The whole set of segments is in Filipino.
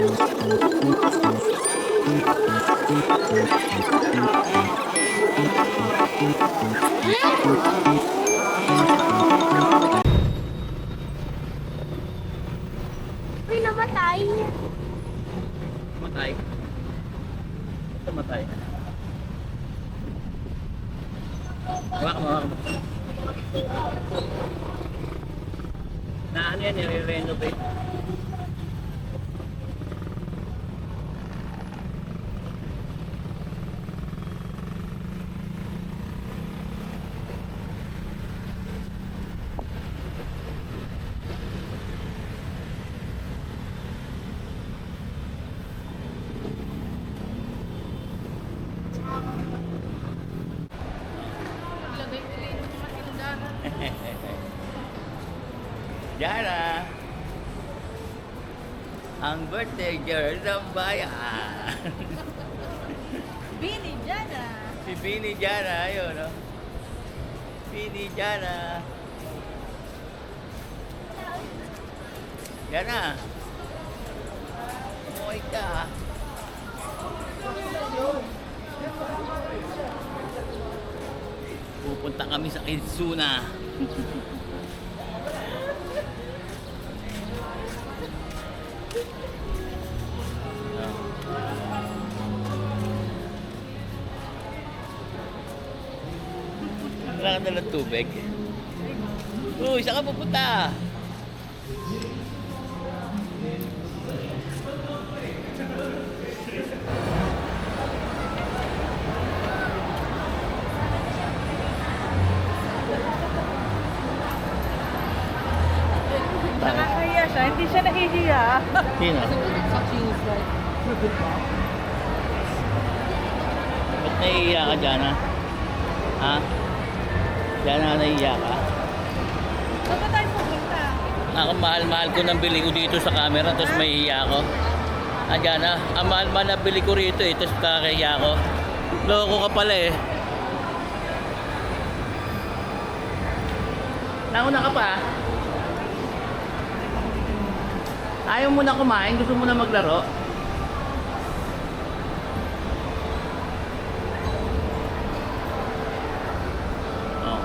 Uy, Girl ng bayan. Bini, Jana. si Bini Jara, ayun, no? Bini Jara. Jara. Umuwi ka. Pupunta kami sa Kidsuna. Wala ka dalang tubig. Uy, saan ka pupunta? Nakakahiya siya. Hindi siya nahihiya. Sino? Ba't naiiyak ka, Jana? Ha? Jana, naiiyak ka? Saan ba tayo pupunta? Ako, mahal-mahal ko nang bili ko dito sa camera, tapos may iya ako. Ah, Jana, ang mahal-mahal na bili ko rito eh, tapos kakahiya ako. Loko ka pala eh. Nauna ka pa ah. Ayaw mo na kumain, gusto mo na maglaro. Oh.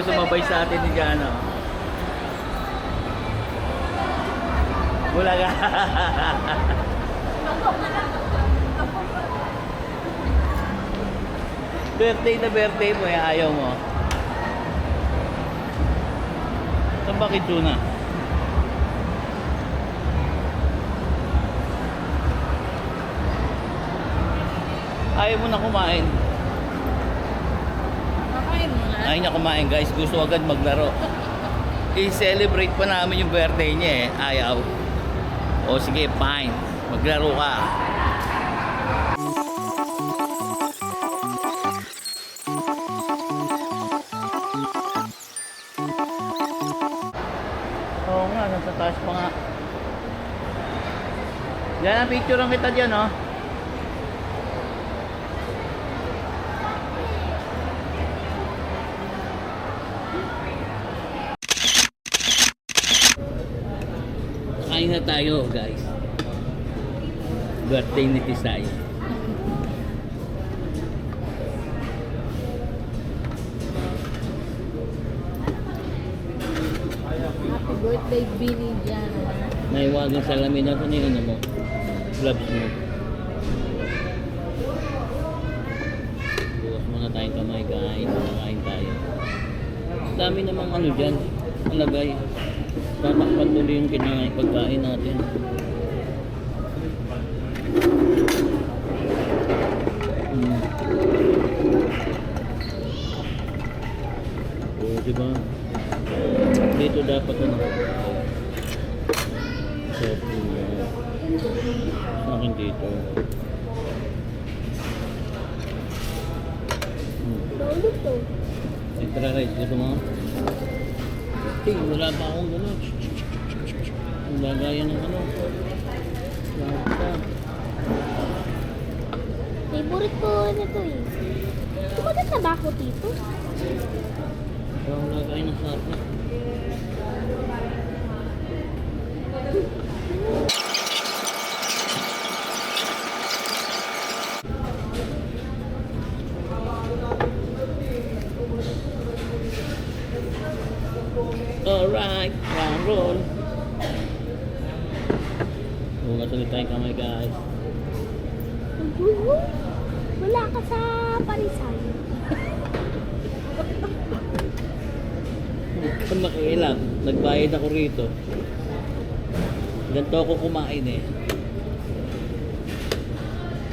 Ayaw sumabay sa atin ni Jana. Wala ka. birthday na birthday mo, eh, ayaw mo. Saan ba kitsuna? Ayaw mo na kumain. Ayaw niya kumain guys, gusto agad maglaro. I-celebrate pa namin yung birthday niya eh, ayaw. O sige, fine. Maglaro ka. Oo nga, nasa taas pa nga. Yan ang picture ang kita dyan, oh. Kain na tayo, guys. Birthday ni Tisay. Happy birthday, Bini, Jana. Naiwagang salamin na ano ano mo. Gloves mo. Bukas muna tayong kamay, kain. Kain tayo. Ang dami namang ano dyan. Alagay. Tatakpan tuloy yung kinain pagkain natin. Hmm. Oo, diba? Dito dapat ano. So, uh, sa akin dito. Hmm. Extra rice, gusto mo? Hey, wala pa akong gano'n. Ang lagayan ng ano. Lahat pa. Favorite ko na to eh. Sumagat na ba ako dito? Ito ang lagay ng sarap na. Alright, round roll. Huwag ulit tayong kamay guys. Wala ka sa parisay. Kung makiilang, nagbayad ako rito. Ganito ako kumain eh.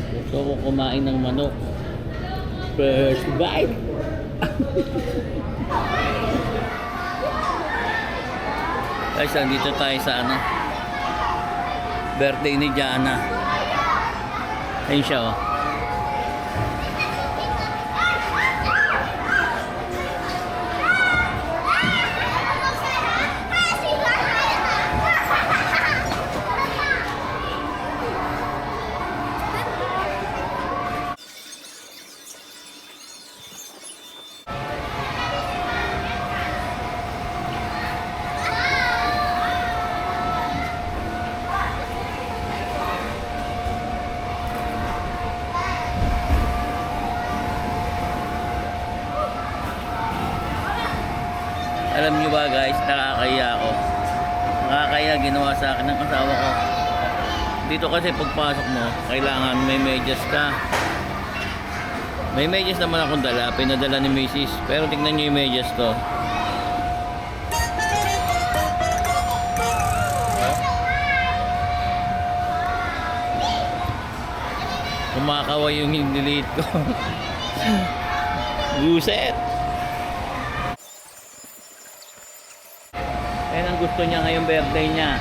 Gusto ko kumain ng manok. First bite! Guys, dito tayo sa ano birthday ni Jana. Ayun siya oh. Guys, nakakaya ako. Nakakaya ginawa sa akin ng asawa ko. Dito kasi pagpasok mo, kailangan may medyas ka. May medyas naman akong dala, pinadala ni Mrs. Pero tingnan niyo yung medyas ko. Kumakaway yung delete ko. Guset! Gusto niya ngayong birthday niya.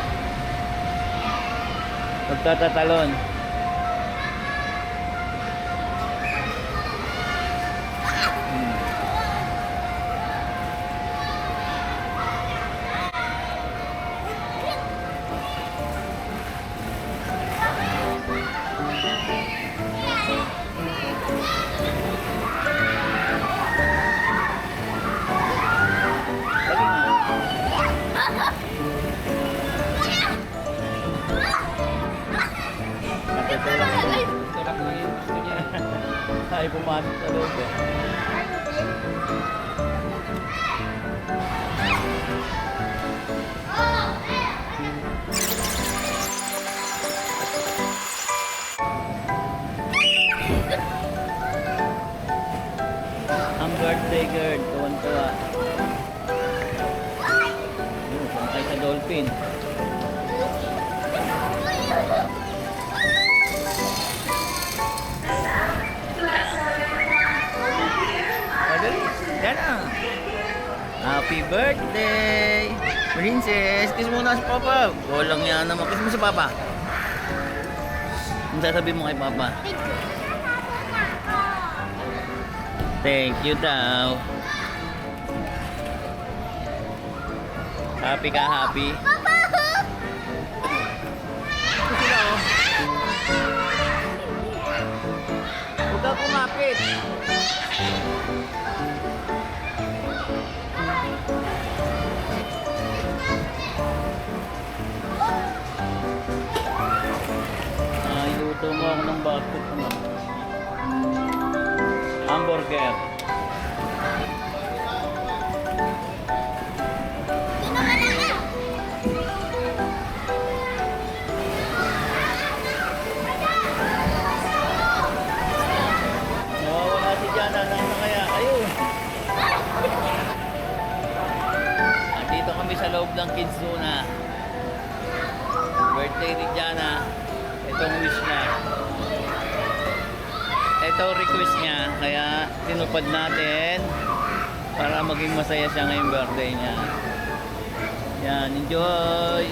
Magtatatalon. Girl, tuwan-tuwa. Yun, puntay sa dolphin. Madali. Yan na. Happy birthday! Princess! Kiss muna si Papa. Walang yan naman. Kiss mo si Papa. Ang sasabihin mo kay Papa? Thank you daw. Happy ka, happy? Sila. Huwag ka kumapit. Ah, iluto mo ako ng basket ano? Hamburger. Masaya siya ngayong birthday niya. Yan, enjoy!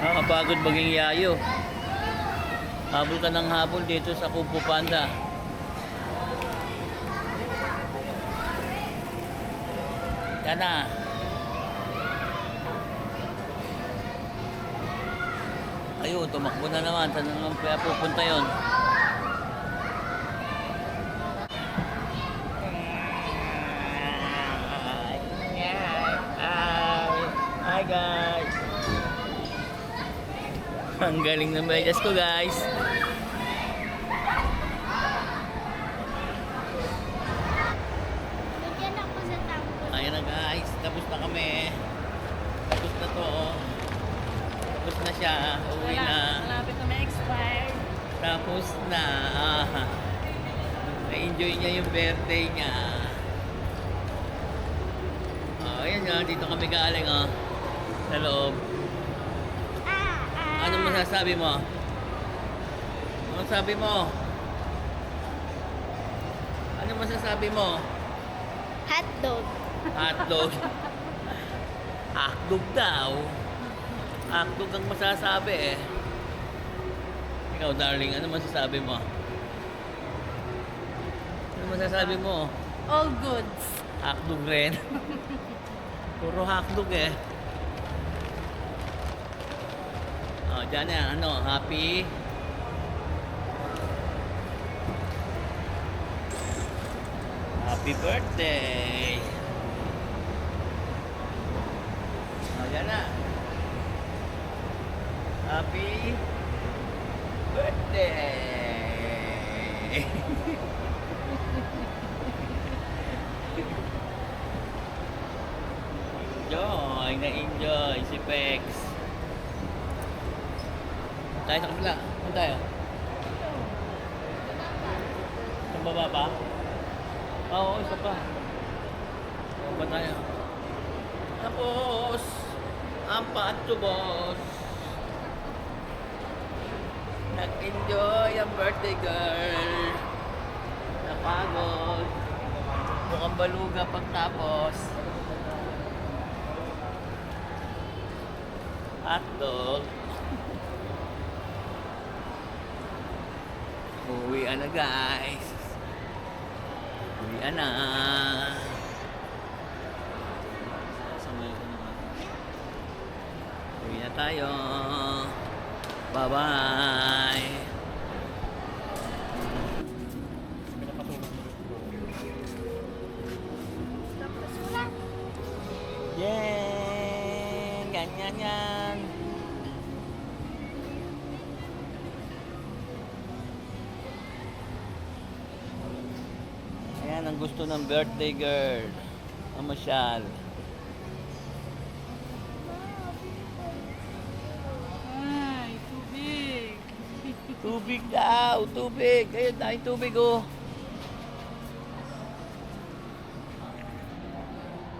Nakakapagod maging yayo. Habol ka ng habol dito sa Kubo Panda. Yan na. Ayun, tumakbo na naman. Saan na naman kaya pupunta yun? Hi guys! Ang galing ng medyas ko guys! Bigyan ako sa tampo. Ayan na guys, tapos na kami. Tapos na to. oh. Tapos na siya. Uwi na. Malapit na ma-expire. Tapos na. Ah, na-enjoy niya yung birthday niya. Oh, ayan nga, dito kami galing oh. Sa loob. Ah, ah. Ano masasabi mo? Ano sabi mo? Ano masasabi mo? Hotdog. Hotdog. Hotdog daw. Hotdog ang masasabi eh. Ikaw, darling, ano masasabi mo? Ano masasabi mo? All goods. Hotdog rin. Puro hotdog eh. Oh, dyan yan. Ano, happy? Happy birthday! Oh, dyan na. Happy birthday! Enjoy, na-enjoy si Pex. Tayo sa kabila. Saan tayo? Sa baba pa? Oo, isa pa. Saan ba tayo? Tapos, ang patubos. Nag-enjoy ang birthday girl. Napagod. Mukhang baluga pagtapos. Hotdog. Uwian na guys. Uwian na. Uwi na tayo. Bye-bye. Yan! Ganyan yan! Ayan ang gusto ng birthday girl. Mamasyal. Ay, tubig. Tubig daw! Tubig! Ayun tayo tubig oh!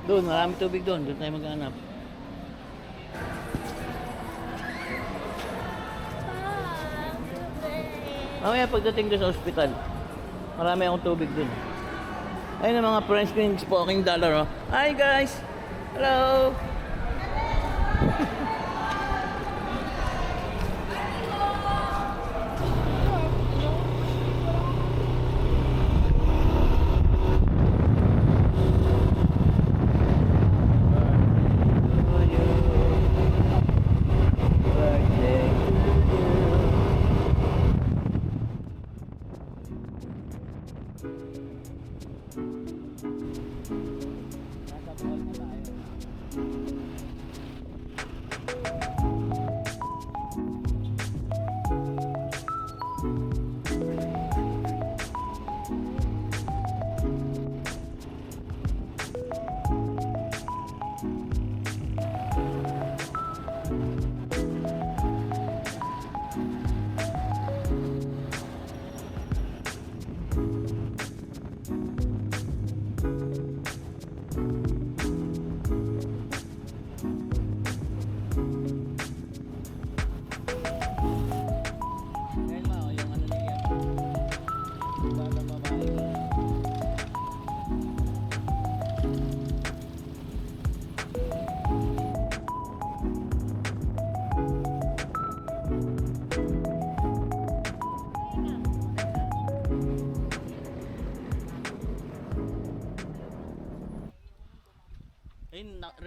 Doon, marami tubig doon. Doon tayo maghanap. Mamaya pagdating doon sa ospital, marami akong tubig doon. Ayun ang mga friends ko yung spoking dollar oh. Hi guys! Hello!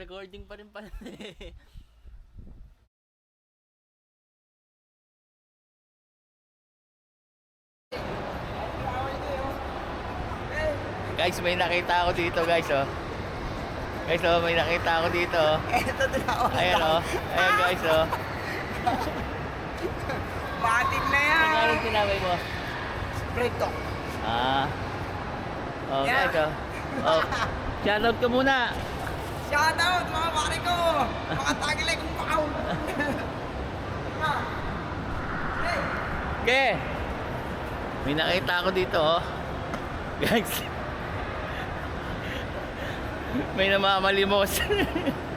Recording pa rin pala. guys, may nakita ako dito, guys, oh. Guys, oh, may nakita ako dito, oh. Eto din ako. Ayan, oh. Ayan, guys, oh. Matik na yan. Ano yung tinaway mo? Preto. Ah. Oh, Yeah. guys, oh. Oh, shoutout ka muna. Shoutout mga pare ko. Mga tagilay kong pakaw. Ke! May nakita ako dito, oh. Guys. May namamalimos.